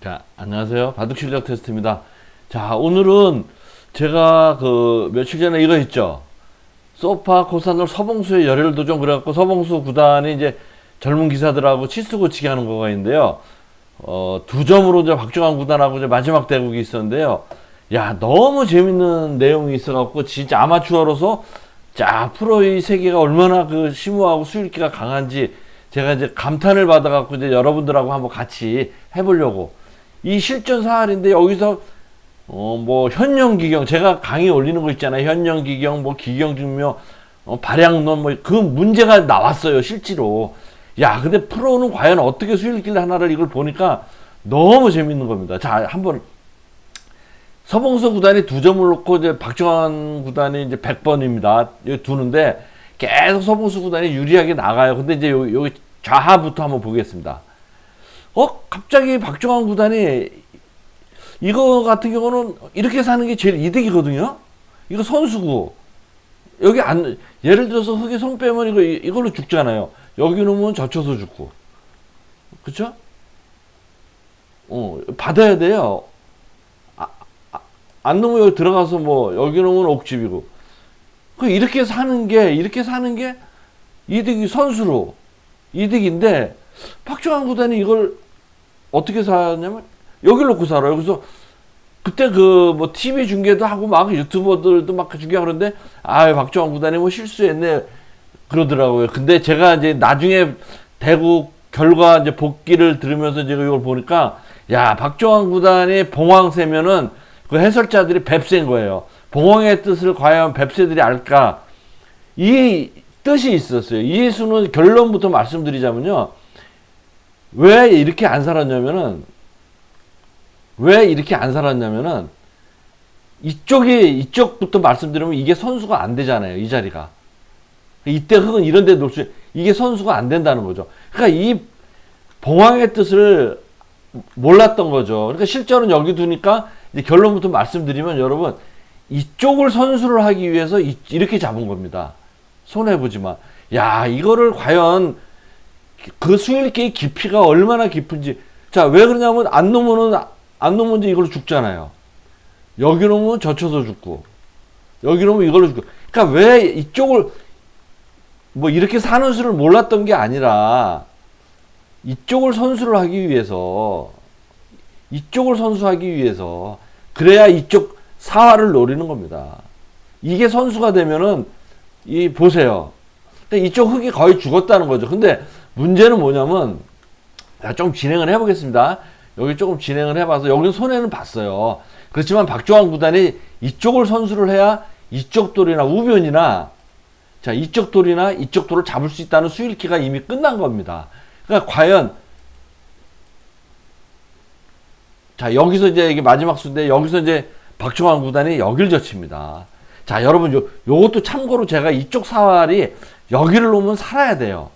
자, 안녕하세요. 바둑 실력 테스트입니다. 자, 오늘은 제가 그 며칠 전에 이거 있죠. 소파 코사놀 서봉수의 열혈 도전 그래갖고 서봉수 구단이 이제 젊은 기사들하고 치수 고치기 하는 거가 있는데요. 어, 두 점으로 이제 박정환 구단하고 이제 마지막 대국이 있었는데요. 야, 너무 재밌는 내용이 있어갖고 진짜 아마추어로서 자, 프로의 세계가 얼마나 그 심오하고 수익기가 강한지 제가 이제 감탄을 받아갖고 이제 여러분들하고 한번 같이 해보려고. 이 실전 사활인데 여기서 어 뭐 현령 기경 제가 강의 올리는 거 있잖아요. 현령 기경 뭐 기경 증명 어, 발양론 뭐 그 문제가 나왔어요. 실제로. 야, 근데 프로는 과연 어떻게 수일길 하나를 이걸 보니까 너무 재밌는 겁니다. 자, 한번 서봉서 구단이 두 점을 놓고 이제 박정환 구단이 이제 100번입니다. 여기 두는데 계속 서봉수 구단이 유리하게 나가요. 근데 이제 여기 좌하부터 한번 보겠습니다. 어, 갑자기 박정환 구단이 이거 같은 경우는 이렇게 사는 게 제일 이득이거든요. 이거 선수고 여기 안 예를 들어서 흙에 손 빼면 이거 이걸로 죽잖아요. 여기 놓으면 젖혀서 죽고, 그렇죠? 어 받아야 돼요. 아, 아, 안 놓으면 여기 들어가서 뭐 여기 놓으면 옥집이고. 그 이렇게 사는 게 이렇게 사는 게 이득이 선수로 이득인데 박정환 구단이 이걸 어떻게 사냐면 여기 놓고 살아요. 그래서 그때 그 뭐 TV 중계도 하고 막 유튜버들도 막 중계하는데 아 박정환 구단이 뭐 실수했네 그러더라고요. 근데 제가 이제 나중에 대구 결과 이제 복귀를 들으면서 제가 이걸 보니까 야 박정환 구단이 봉황새면은 그 해설자들이 뱁새인 거예요. 봉황의 뜻을 과연 뱁새들이 알까? 이 뜻이 있었어요. 이예수는 결론부터 말씀드리자면요. 왜 이렇게 안 살았냐면은 왜 이렇게 안 살았냐면은 이쪽이 이쪽부터 말씀드리면 이게 선수가 안 되잖아요. 이 자리가. 이때 흙은 이런 데수 이게 선수가 안 된다는 거죠. 그러니까 이 봉황의 뜻을 몰랐던 거죠. 그러니까 실제로는 여기 두니까 결론부터 말씀드리면 여러분 이쪽을 선수를 하기 위해서 이, 이렇게 잡은 겁니다. 손해 보지만 야 이거를 과연 그 수일기의 깊이가 얼마나 깊은지 자 왜 그러냐면 안 놓으면은 안 이제 이걸로 죽잖아요. 여기 놓으면 젖혀서 죽고 여기 놓으면 이걸로 죽고 그러니까 왜 이쪽을 뭐 이렇게 사는 수를 몰랐던 게 아니라 이쪽을 선수를 하기 위해서 이쪽을 선수하기 위해서 그래야 이쪽 사활을 노리는 겁니다. 이게 선수가 되면은 이 보세요. 그러니까 이쪽 흙이 거의 죽었다는 거죠. 근데 문제는 뭐냐면 자, 좀 진행을 해보겠습니다. 여기 조금 진행을 해봐서 여기는 손해는 봤어요. 그렇지만 박종환 구단이 이쪽을 선수를 해야 이쪽 돌이나 우변이나 자 이쪽 돌이나 이쪽 돌을 잡을 수 있다는 수일기가 이미 끝난 겁니다. 그러니까 과연 자 여기서 이제 이게 마지막 수인데 여기서 이제 박종환 구단이 여길 젖힙니다. 자 여러분 요 요것도 참고로 제가 이쪽 사활이 여기를 놓으면 살아야 돼요.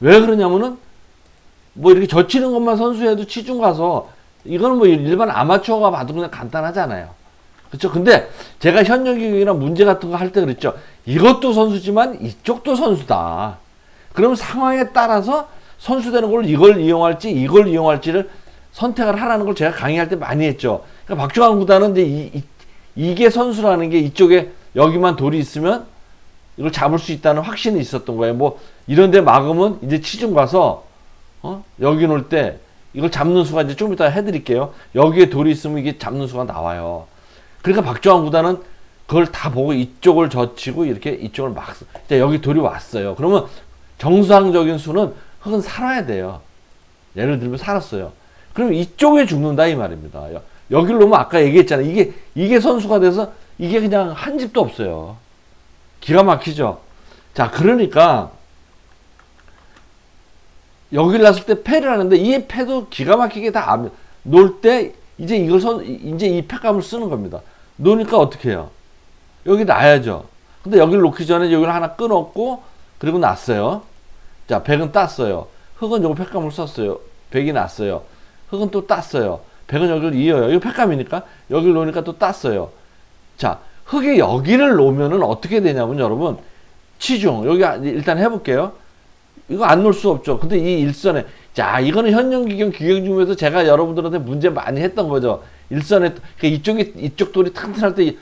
왜 그러냐면은 뭐 이렇게 젖히는 것만 선수해도 치중 가서 이거는 뭐 일반 아마추어가 봐도 그냥 간단하잖아요. 그렇죠? 근데 제가 현역이나 문제 같은 거 할 때 그랬죠. 이것도 선수지만 이쪽도 선수다. 그럼 상황에 따라서 선수되는 걸 이걸 이용할지 이걸 이용할지를 선택을 하라는 걸 제가 강의할 때 많이 했죠. 그러니까 박주환 구단은 이제 이, 이, 게 선수라는 게 이쪽에 여기만 돌이 있으면 이걸 잡을 수 있다는 확신이 있었던 거예요. 뭐 이런 데 막으면 이제 치중 가서 어? 여기 놓을 때 이걸 잡는 수가 이제 좀 이따 해드릴게요. 여기에 돌이 있으면 이게 잡는 수가 나와요. 그러니까 박주환 구단은 그걸 다 보고 이쪽을 젖히고 이렇게 이쪽을 막 이제 여기 돌이 왔어요. 그러면 정상적인 수는 흙은 살아야 돼요. 예를 들면 살았어요. 그럼 이쪽에 죽는다 이 말입니다. 여- 여기를 놓으면 아까 얘기했잖아요. 이게 이게 선수가 돼서 이게 그냥 한 집도 없어요. 기가 막히죠. 자, 그러니까 여기를 놨을 때 패를 하는데 이 패도 기가 막히게 다 놓을 때 이제 이걸 선 이제 이 패감을 쓰는 겁니다. 놓으니까 어떻게 해요? 여기 놔야죠. 근데 여기를 놓기 전에 여기를 하나 끊었고 그리고 놨어요. 자, 백은 땄어요. 흙은 요거 팩감을 썼어요. 백이 났어요. 흙은 또 땄어요. 백은 여기를 이어요. 이거 팩감이니까 여기를 놓으니까 또 땄어요. 자, 흙이 여기를 놓으면은 어떻게 되냐면 여러분 치중 여기 일단 해볼게요. 이거 안 놓을 수 없죠. 근데 이 일선에 자, 이거는 현역기경 기경 중에서 제가 여러분들한테 문제 많이 했던 거죠. 일선에 그 이쪽이 이쪽 돌이 튼튼할 때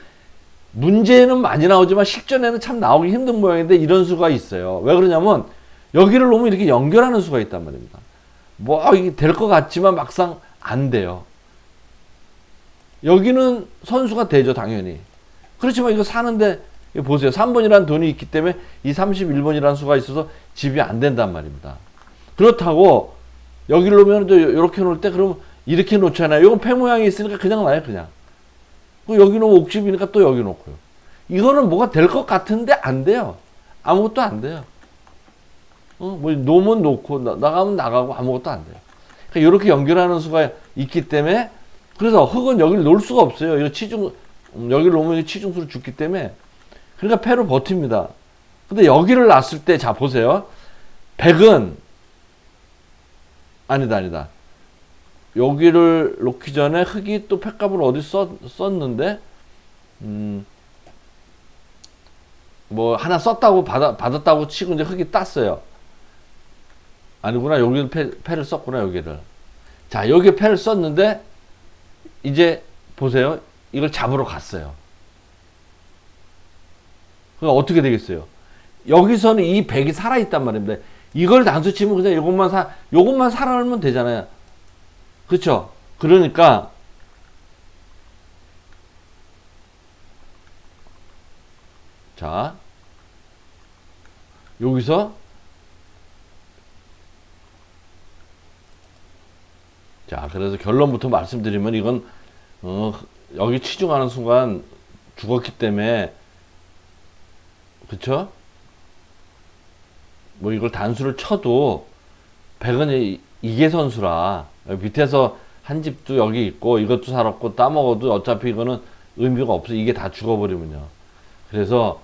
문제는 많이 나오지만 실전에는 참 나오기 힘든 모양인데 이런 수가 있어요. 왜 그러냐면 여기를 놓으면 이렇게 연결하는 수가 있단 말입니다. 뭐 이게 될 것 같지만 막상 안 돼요. 여기는 선수가 되죠, 당연히. 그렇지만 이거 사는데 보세요. 3번이라는 돈이 있기 때문에 이 31번이라는 수가 있어서 집이 안 된단 말입니다. 그렇다고 여기를 놓으면 또 이렇게 놓을 때 그럼 이렇게 놓잖아요. 이건 폐 모양이 있으니까 그냥 놔요, 그냥. 그 여기 놓으면 옥집이니까 또 여기 놓고요. 이거는 뭐가 될 것 같은데 안 돼요. 아무것도 안 돼요. 어, 뭐 놓으면 놓고 나, 나가면 나가고 아무것도 안 돼요. 그러니까 이렇게 연결하는 수가 있기 때문에 그래서 흙은 여기를 놓을 수가 없어요. 이거 치중 음, 여기를 놓으면 치중수를 죽기 때문에 그러니까 패로 버팁니다. 근데 여기를 놨을 때 자 보세요. 백은 아니다 아니다. 여기를 놓기 전에 흙이 또 팩값을 어디 썼, 썼는데 음, 뭐 하나 썼다고 받아, 받았다고 치고 이제 흙이 땄어요. 아니구나 여기를 패, 패를 썼구나 여기를. 자 여기 패를 썼는데 이제 보세요. 이걸 잡으러 갔어요. 그럼 어떻게 되겠어요? 여기서는 이 백이 살아있단 말입니다. 이걸 단수 치면 그냥 요것만 사, 요것만 살아남으면 되잖아요. 그쵸? 그러니까, 자, 여기서, 자, 그래서 결론부터 말씀드리면 이건, 어, 여기 치중하는 순간 죽었기 때문에, 그쵸? 뭐 이걸 단수를 쳐도 백은 이- 이게 선수라. 밑에서 한 집도 여기 있고 이것도 살았고 따먹어도 어차피 이거는 의미가 없어. 이게 다 죽어버리면요. 그래서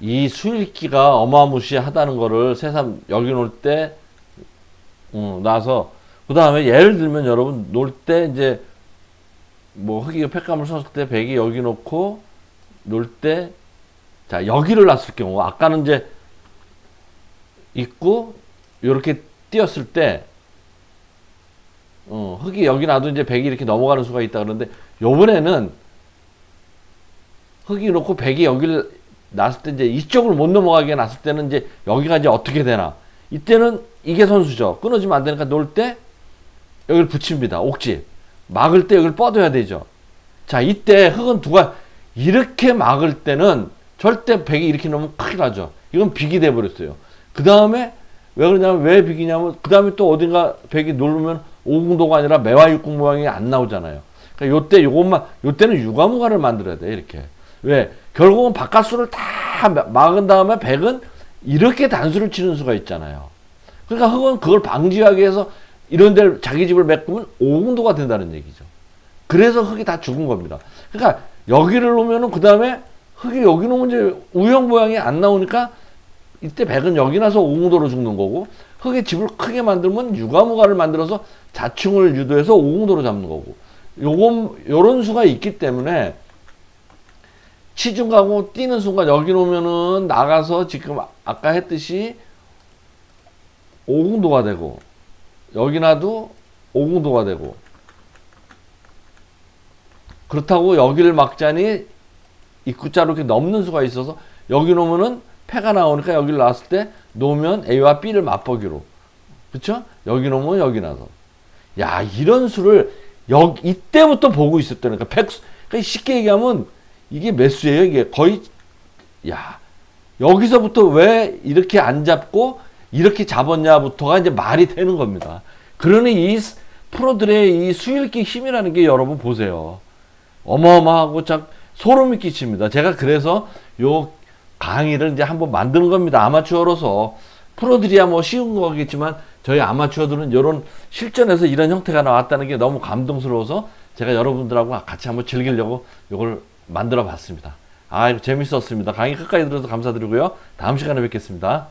이 수일기가 어마무시하다는 거를 새삼 여기 놓을 때 음, 나서 그 다음에 예를 들면 여러분 놓을 때 이제 뭐 흙이 팩감을 썼을 때 백이 여기 놓고 놓을 때 자 여기를 놨을 경우 아까는 이제 있고 이렇게 띄었을 때 어, 흙이 여기 놔도 이제 백이 이렇게 넘어가는 수가 있다 그러는데 요번에는 흙이 놓고 백이 여기를 놨을 때 이제 이쪽을 못 넘어가게 놨을 때는 이제 여기가 이제 어떻게 되나. 이때는 이게 선수죠. 끊어지면 안 되니까 놓을 때 여기를 붙입니다. 옥집. 막을 때 여기를 뻗어야 되죠. 자 이때 흙은 누가 이렇게 막을 때는 절대 백이 이렇게 놓으면 큰일 나죠 이건 빅이 돼 버렸어요 그 다음에 왜 그러냐면 왜 빅이냐면 그 다음에 또 어딘가 백이 누르면 오궁도가 아니라 매화육궁 모양이 안 나오잖아요. 그러니까 요때 요것만 요때는 유가무가를 만들어야 돼 이렇게. 왜 결국은 바깥수를 다 막은 다음에 백은 이렇게 단수를 치는 수가 있잖아요. 그러니까 흙은 그걸 방지하기 위해서 이런 데를 자기 집을 메꾸면 오궁도가 된다는 얘기죠. 그래서 흙이 다 죽은 겁니다. 그러니까 여기를 놓으면은 그 다음에 흙이 여기 놓으면 이제 우형 모양이 안 나오니까 이때 백은 여기 나서 오궁도로 죽는 거고 흙의 집을 크게 만들면 유가무가를 만들어서 자충을 유도해서 오궁도로 잡는 거고. 요건 요런 수가 있기 때문에 치중 가고 뛰는 순간 여기 놓으면은 나가서 지금 아까 했듯이 오궁도가 되고 여기 놔도 오궁도가 되고. 그렇다고 여기를 막자니 입구자로 이렇게 넘는 수가 있어서 여기 놓으면은 패가 나오니까 여기를 놨을 때 놓으면 A와 B를 맛보기로 그쵸? 여기 놓으면 여기 나서 야 이런 수를 여 이때부터 보고 있었다니까 백 그러니까 쉽게 얘기하면 이게 몇 수예요 이게 거의 야 여기서부터 왜 이렇게 안 잡고 이렇게 잡았냐부터가 이제 말이 되는 겁니다. 그러니 이 스- 프로들의 이 수일기 힘이라는 게 여러분 보세요. 어마어마하고 참 소름이 끼칩니다. 제가 그래서 요 강의를 이제 한번 만드는 겁니다. 아마추어로서 프로들이야 뭐 쉬운 거겠지만 저희 아마추어들은 이런 실전에서 이런 형태가 나왔다는 게 너무 감동스러워서 제가 여러분들하고 같이 한번 즐기려고 이걸 만들어 봤습니다. 아, 이거 재밌었습니다. 강의 끝까지 들어서 감사드리고요. 다음 시간에 뵙겠습니다.